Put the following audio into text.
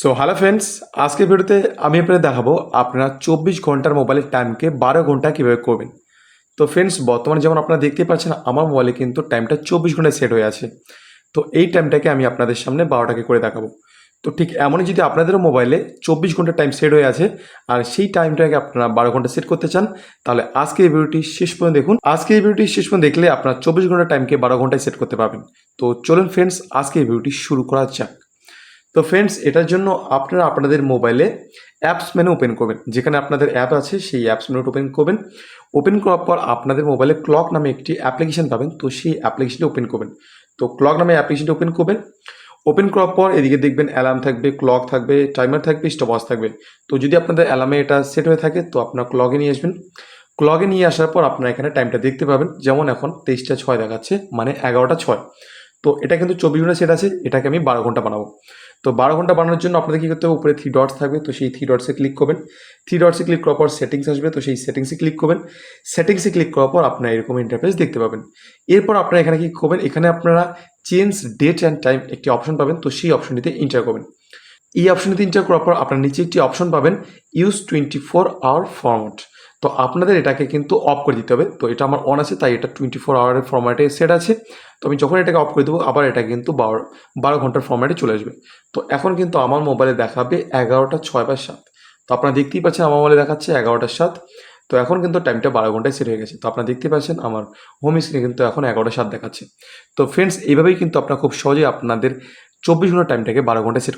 So hello friends আজকের ভিডিওতে আমি আপনাদের দেখাবো আপনারা চব্বিশ ঘণ্টার মোবাইলের টাইমকে বারো ঘণ্টা কীভাবে করবেন। তো ফ্রেন্ডস বর্তমানে যেমন আপনারা দেখতেই পাচ্ছেন, আমার মোবাইলে কিন্তু টাইমটা চব্বিশ ঘন্টায় সেট হয়ে আছে। তো এই টাইমটাকে আমি আপনাদের সামনে বারোটাকে করে দেখাবো। তো ঠিক এমনই যদি আপনাদেরও মোবাইলে চব্বিশ ঘণ্টা টাইম সেট হয়ে আছে, আর সেই টাইমটাকে আপনারা বারো ঘণ্টা সেট করতে চান, তাহলে আজকে এই ভিডিওটি শেষ পর্যন্ত দেখুন। আজকে এই ভিডিওটি শেষ পর্যন্ত দেখলে আপনারা চব্বিশ ঘণ্টা টাইমকে বারো ঘন্টায় সেট করতে পারবেন। তো চলুন ফ্রেন্ডস আজকে এই ভিডিওটি শুরু করা যাক। তো ফ্রেন্ডস এটার জন্য আপনারা আপনাদের মোবাইলে অ্যাপস মেনু ওপেন করবেন। যেখানে আপনাদের অ্যাপ আছে, সেই অ্যাপস মেনুটা ওপেন করবেন। ওপেন করার পর আপনাদের মোবাইলে ক্লক নামে একটি অ্যাপ্লিকেশন পাবেন, তো সেই অ্যাপ্লিকেশনটি ওপেন করবেন। তো ক্লক নামে অ্যাপ্লিকেশনটি ওপেন করবেন। ওপেন করার পর এদিকে দেখবেন অ্যালার্ম থাকবে ক্লক থাকবে টাইমার থাকবে স্টপওয়াচ থাকবে। তো যদি আপনাদের অ্যালার্মে এটা সেট হয়ে থাকে, তো আপনার ক্লকে নিয়ে আসবেন। ক্লকে নিয়ে আসার পর আপনারা এখানে টাইমটা দেখতে পাবেন। যেমন এখন তেইশটা ছয় দেখাচ্ছে মানে এগারোটা ছয়। তো এটা কিন্তু চব্বিশ ঘণ্টা সেট আছে, এটাকে আমি বারো ঘণ্টা বানাবো। তো বারো ঘণ্টা বানানোর জন্য আপনাদের কী করতে হবে? উপরে থ্রি ডটস থাকবে, তো সেই থ্রি ডটসে ক্লিক করবেন। থ্রি ডটসে ক্লিক করার পর সেটিংস আসবে, তো সেই সেটিংসে ক্লিক করবেন। সেটিংসে ক্লিক করার পর আপনারা এরকম ইন্টারফেস দেখতে পাবেন। এরপর আপনারা এখানে কি করবেন? এখানে আপনারা চেঞ্জ ডেট অ্যান্ড টাইম একটি অপশন পাবেন, তো সেই অপশনটিতে ইন্টার করবেন। এই অপশনটিতে ইন্টার করার পর আপনার নিচে একটি অপশন পাবেন use twenty four hour format তো আপনাদের এটাকে কিন্তু অফ করে দিতে হবে। তো এটা আমার অন আছে, তাই এটা টোয়েন্টি ফোর আওয়ারের ফরম্যাটে সেট আছে। তো আমি যখন এটাকে অফ করে দেবো, আবার এটা কিন্তু বারো বারো ঘণ্টার ফরম্যাটে চলে আসবে। তো এখন কিন্তু আমার মোবাইলে দেখাবে এগারোটা ছয় বা সাত। তো আপনারা দেখতেই পাচ্ছেন আমার মোবাইলে দেখাচ্ছে এগারোটার সাত। তো এখন কিন্তু টাইমটা বারো ঘন্টায় সেট হয়ে গেছে। তো আপনারা দেখতে পাচ্ছেন আমার হোম স্ক্রিনে কিন্তু এখন এগারোটা সাত দেখাচ্ছে। তো ফ্রেন্ডস এইভাবেই কিন্তু আপনারা খুব সহজেই আপনাদের চব্বিশ ঘণ্টার টাইমটাকে বারো ঘন্টায় সেট